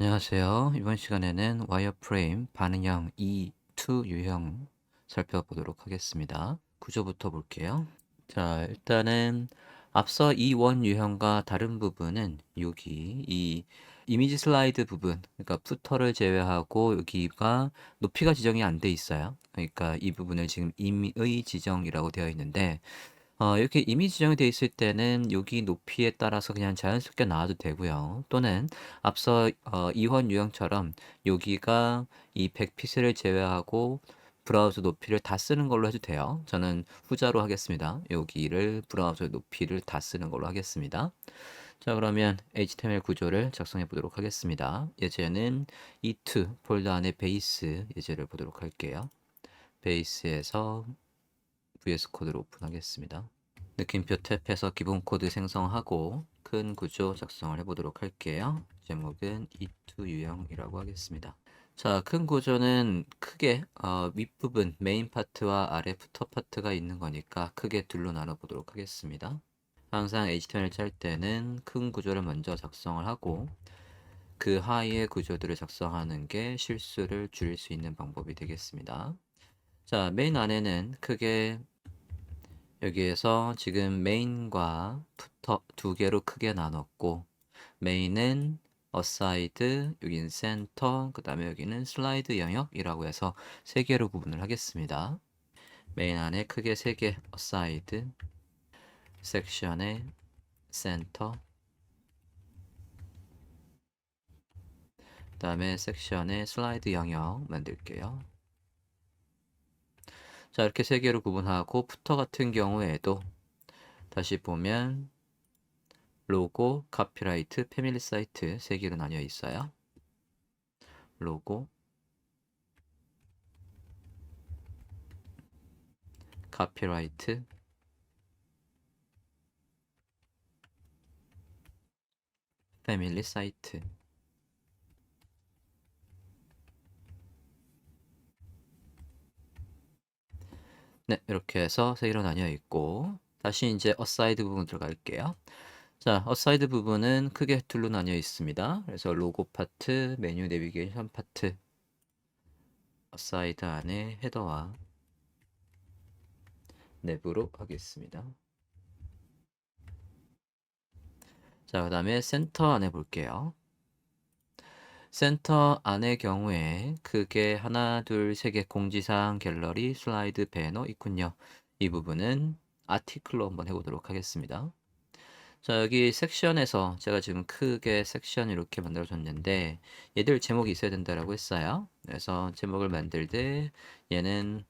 안녕하세요. 이번 시간에는 와이어프레임 반응형 E2 유형 살펴보도록 하겠습니다. 구조부터 볼게요. 자, 일단은 앞서 E1 유형과 다른 부분은 여기 이 이미지 슬라이드 부분, 그러니까 푸터를 제외하고 여기가 높이가 지정이 안 돼 있어요. 그러니까 이 부분을 지금 임의 지정이라고 되어 있는데 어, 이렇게 이미 지정이 되어 있을 때는 여기 높이에 따라서 그냥 자연스럽게 나와도 되고요. 또는 앞서 어, 이원 유형처럼 여기가 이 100픽셀을 제외하고 브라우저 높이를 다 쓰는 걸로 해도 돼요. 저는 후자로 하겠습니다. 여기를 브라우저 높이를 다 쓰는 걸로 하겠습니다. 자 그러면 HTML 구조를 작성해 보도록 하겠습니다. 예제는 e2 폴더 안에 베이스 예제를 보도록 할게요. 베이스에서 VS 코드를 오픈하겠습니다. 느낌표 탭에서 기본 코드 생성하고 큰 구조 작성을 해보도록 할게요. 제목은 E2 유형이라고 하겠습니다. 자, 큰 구조는 크게 어, 윗부분 메인 파트와 아래 푸터 파트가 있는 거니까 크게 둘로 나눠보도록 하겠습니다. 항상 HTML 짤 때는 큰 구조를 먼저 작성을 하고 그 하위의 구조들을 작성하는 게 실수를 줄일 수 있는 방법이 되겠습니다. 자, 메인 안에는 크게 여기에서 지금 메인과 푸터 두 개로 크게 나눴고 메인은 어사이드, 여기는 센터, 그 다음에 여기는 슬라이드 영역이라고 해서 세 개로 구분을 하겠습니다. 메인 안에 크게 세 개 어사이드, 섹션에 센터, 그 다음에 섹션에 슬라이드 영역 만들게요. 자, 이렇게 세 개로 구분하고 푸터 같은 경우에도 다시 보면 로고, 카피라이트, 패밀리 사이트 세 개로 나뉘어 있어요. 로고, 카피라이트, 패밀리 사이트 네, 이렇게 해서 세 개로 나뉘어 있고 다시 이제 어사이드 부분 들어갈게요. 자, 어사이드 부분은 크게 둘로 나뉘어 있습니다. 그래서 로고 파트, 메뉴 내비게이션 파트, 어사이드 안에 헤더와 내부로 하겠습니다. 자, 그 다음에 센터 안에 볼게요. 센터 안의 경우에 크게 하나, 둘, 세 개 공지사항, 갤러리, 슬라이드, 배너 있군요. 이 부분은 아티클로 한번 해보도록 하겠습니다. 자, 여기 섹션에서 제가 지금 크게 섹션 이렇게 만들어줬는데 얘들 제목이 있어야 된다라고 했어요. 그래서 제목을 만들 때 얘는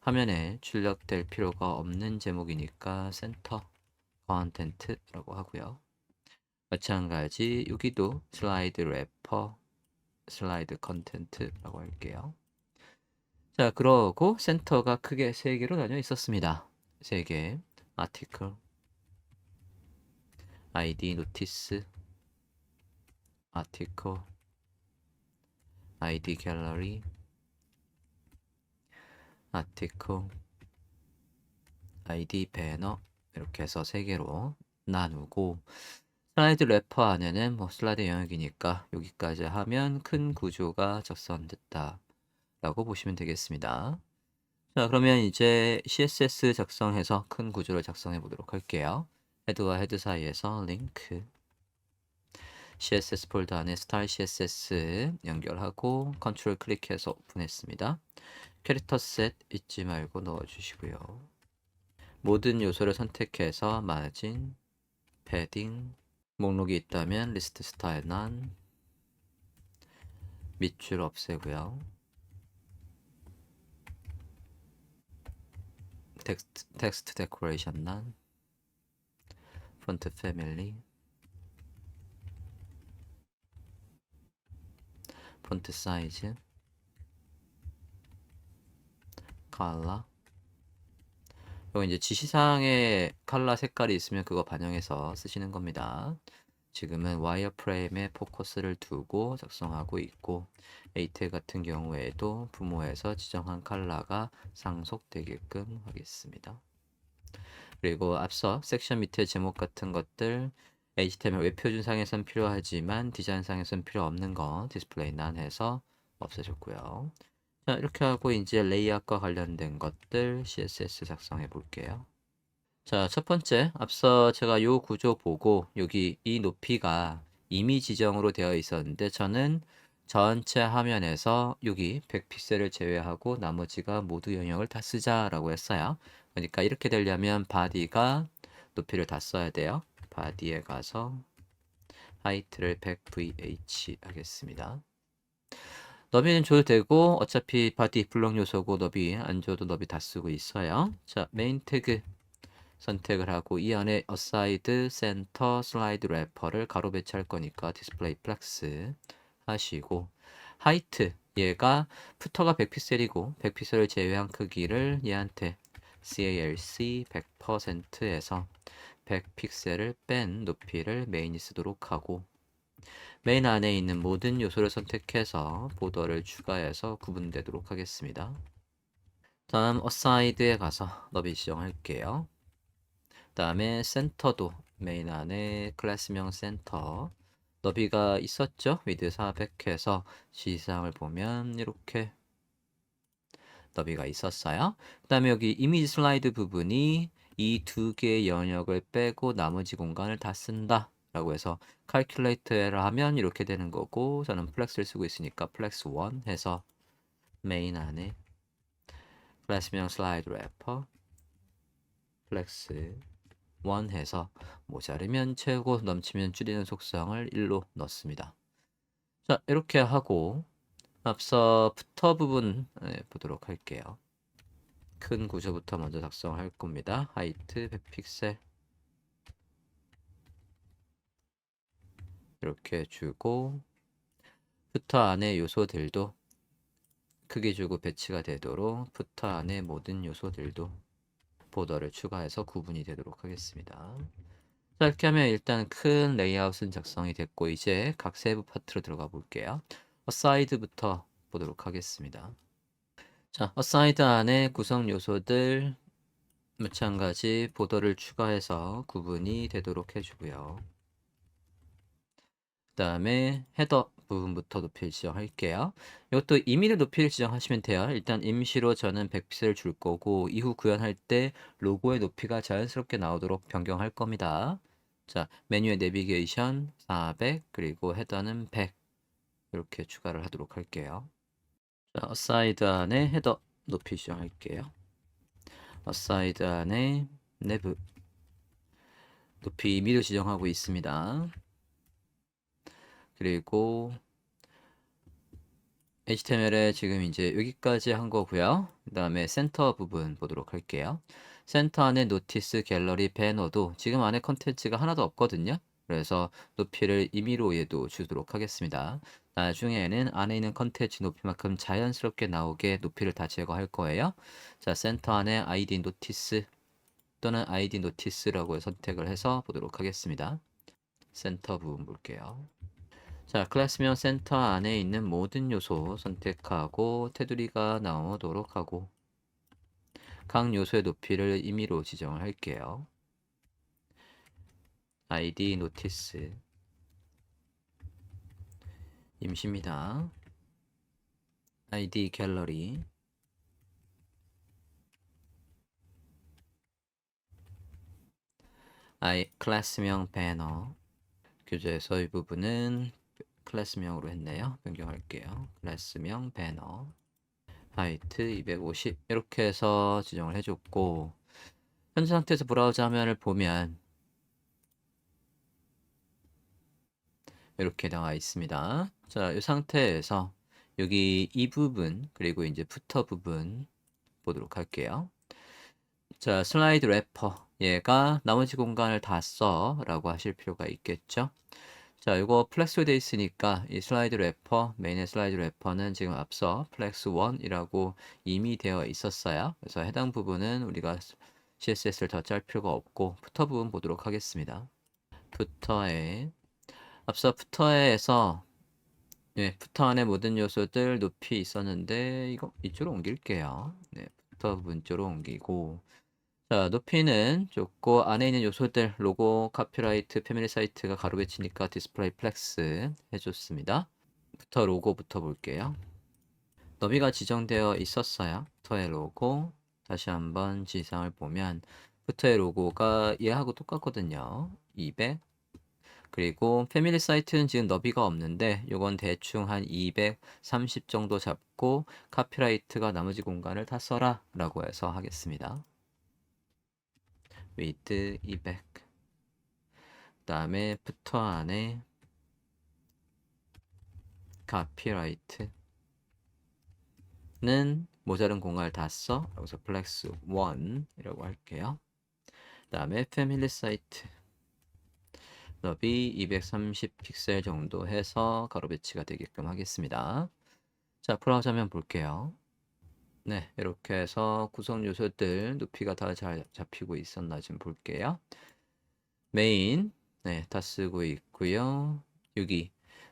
화면에 출력될 필요가 없는 제목이니까 센터 컨텐트라고 하고요. 마찬가지 여기도 슬라이드 래퍼 슬라이드 컨텐트라고 할게요. 자, 그러고 센터가 크게 세 개로 나뉘어 있었습니다. 세 개. 아티클, 아이디 노티스, 아티클, 아이디 갤러리, 아티클, 아이디 배너 이렇게 해서 세 개로 나누고 슬라이드 래퍼 안에는 뭐 슬라이드 영역이니까 여기까지 하면 큰 구조가 작성됐다 라고 보시면 되겠습니다. 자 그러면 이제 CSS 작성해서 큰 구조를 작성해 보도록 할게요. 헤드와 헤드 사이에서 링크 CSS 폴더 안에 스타일 CSS 연결하고 컨트롤 클릭해서 오픈했습니다. 캐릭터 셋 잊지 말고 넣어주시고요. 모든 요소를 선택해서 마진, 패딩, 목록이 있다면 리스트 스타일 난 밑줄 없애고요. 텍스트, 텍스트 데코레이션 난 폰트 패밀리. 폰트 사이즈. 컬러 이거 이제 지시사항에 컬러 색깔이 있으면 그거 반영해서 쓰시는 겁니다. 지금은 와이어프레임에 포커스를 두고 작성하고 있고 에이텔 같은 경우에도 부모에서 지정한 컬러가 상속되게끔 하겠습니다. 그리고 앞서 섹션 밑에 제목 같은 것들 HTML 웹 표준상에선 필요하지만 디자인상에선 필요 없는 거 디스플레이 난 해서 없애줬고요. 자, 이렇게 하고 이제 레이아웃과 관련된 것들 CSS 작성해 볼게요. 자, 첫 번째, 앞서 제가 요 구조 보고 여기 이 높이가 이미 지정으로 되어 있었는데 저는 전체 화면에서 여기 100픽셀을 제외하고 나머지가 모두 영역을 다 쓰자라고 했어요. 그러니까 이렇게 되려면 바디가 높이를 다 써야 돼요. 바디에 가서 하이트를 100vh 하겠습니다. 너비는 줘도 되고 어차피 바디 블록 요소고 너비 안 줘도 너비 다 쓰고 있어요. 자, 메인 태그 선택을 하고 이 안에 aside, center, slide wrapper를 가로 배치할 거니까 display flex 하시고 height 얘가 푸터가 100픽셀이고 100픽셀을 제외한 크기를 얘한테 calc 100%에서 100픽셀을 뺀 높이를 메인이 쓰도록 하고 메인 안에 있는 모든 요소를 선택해서 보더를 추가해서 구분되도록 하겠습니다. 다음 aside에 가서 너비 지정할게요. 다음에 센터도 메인 안에 클래스명 센터 너비가 있었죠? 위드 400해서 지상을 보면 이렇게 너비가 있었어요. 그 다음에 여기 이미지 슬라이드 부분이 이 두 개의 영역을 빼고 나머지 공간을 다 쓴다. 라고 해서 calculate를 하면 이렇게 되는 거고 저는 플렉스를 쓰고 있으니까 플렉스 1 해서 메인 안에 클래스명 슬라이드 래퍼 플렉스 1 해서 모자르면 채우고 넘치면 줄이는 속성을 1로 넣습니다. 자 이렇게 하고 앞서 부터 부분 네, 보도록 할게요. 큰 구조부터 먼저 작성할 겁니다. 하이트 100픽셀 이렇게 주고 푸터 안에 요소들도 크게 주고 배치가 되도록 푸터 안에 모든 요소들도 보더를 추가해서 구분이 되도록 하겠습니다. 자, 이렇게 하면 일단 큰 레이아웃은 작성이 됐고 이제 각 세부 파트로 들어가 볼게요. 어사이드부터 보도록 하겠습니다. 자, 어사이드 안에 구성 요소들 마찬가지 보더를 추가해서 구분이 되도록 해주고요. 그 다음에 헤더 부분부터 높이를 지정할게요. 이것도 임의로 높이를 지정하시면 돼요. 일단 임시로 저는 100픽셀을 줄 거고 이후 구현할 때 로고의 높이가 자연스럽게 나오도록 변경할 겁니다. 자, 메뉴의 내비게이션 400 그리고 헤더는 100 이렇게 추가를 하도록 할게요. 자, 어사이드 안에 헤더 높이 지정할게요. 어사이드 안에 내부 높이 임의로 지정하고 있습니다. 그리고 HTML에 지금 이제 여기까지 한 거고요. 그 다음에 센터 부분 보도록 할게요. 센터 안에 노티스, 갤러리, 배너도 지금 안에 컨텐츠가 하나도 없거든요. 그래서 높이를 임의로 얘도 주도록 하겠습니다. 나중에는 안에 있는 컨텐츠 높이만큼 자연스럽게 나오게 높이를 다 제거할 거예요. 자, 센터 안에 ID 노티스 또는 ID 노티스라고 선택을 해서 보도록 하겠습니다. 센터 부분 볼게요. 자, 클래스명 센터 안에 있는 모든 요소 선택하고 테두리가 나오도록 하고 각 요소의 높이를 임의로 지정을 할게요. ID 노티스 임시입니다. ID 갤러리 아이 클래스명 배너 교재에서 이 부분은 클래스명으로 했네요. 변경할게요. 클래스명 배너 하이트 250 이렇게 해서 지정을 해줬고 현재 상태에서 브라우저 화면을 보면 이렇게 나와 있습니다. 자, 이 상태에서 여기 이 부분 그리고 이제 푸터 부분 보도록 할게요. 자, 슬라이드 래퍼 얘가 나머지 공간을 다 써 라고 하실 필요가 있겠죠. 자, 이거 플렉스로 되어 있으니까 이 슬라이드 래퍼, 메인의 슬라이드 래퍼는 지금 앞서 플렉스 1이라고 이미 되어 있었어요. 그래서 해당 부분은 우리가 CSS를 더 짤 필요가 없고 푸터 부분 보도록 하겠습니다. 푸터에 앞서 푸터에서 네, 푸터 안에 모든 요소들 높이 있었는데 이거 이쪽으로 옮길게요. 네, 푸터 부분 쪽으로 옮기고 자, 높이는 줬고 안에 있는 요소들 로고, 카피라이트, 패밀리 사이트가 가로 배치니까 디스플레이 플렉스 해줬습니다. 부터 로고부터 볼게요. 너비가 지정되어 있었어요. 부터의 로고 다시 한번 지상을 보면 부터의 로고가 얘하고 똑같거든요. 200 그리고 패밀리 사이트는 지금 너비가 없는데 요건 대충 한 230 정도 잡고 카피라이트가 나머지 공간을 다 써라 라고 해서 하겠습니다. Width 200 그 다음에 부터 안에 카피라이트는 모자른 공간을 다 써. 여기서 플렉스 1이라고 할게요. 그 다음에 패밀리 사이트 너비 230 픽셀 정도 해서 가로 배치가 되게끔 하겠습니다. 자, 브라우저 화면 볼게요. 네, 이렇게 해서 구성 요소들 높이가 다 잘 잡히고 있었나 좀 볼게요. 메인, 네, 다 쓰고 있고요. 여기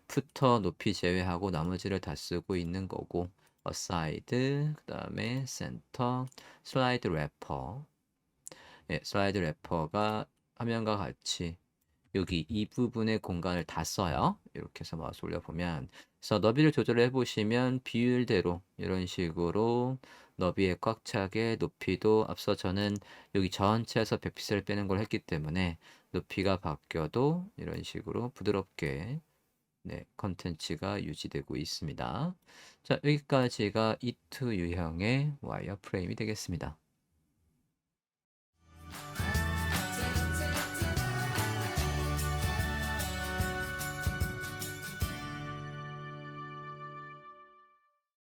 푸터 높이 제외하고 나머지를 다 쓰고 있는 거고 어사이드, 그 다음에 센터, 슬라이드 래퍼 네, 슬라이드 래퍼가 화면과 같이 여기 이 부분의 공간을 다 써요. 이렇게 해서 마우스 올려보면 그래서 너비를 조절해 보시면 비율대로 이런 식으로 너비에 꽉 차게 높이도 앞서 저는 여기 전체에서 100픽셀 빼는 걸 했기 때문에 높이가 바뀌어도 이런 식으로 부드럽게 네, 컨텐츠가 유지되고 있습니다. 자, 여기까지가 E2 유형의 와이어 프레임이 되겠습니다.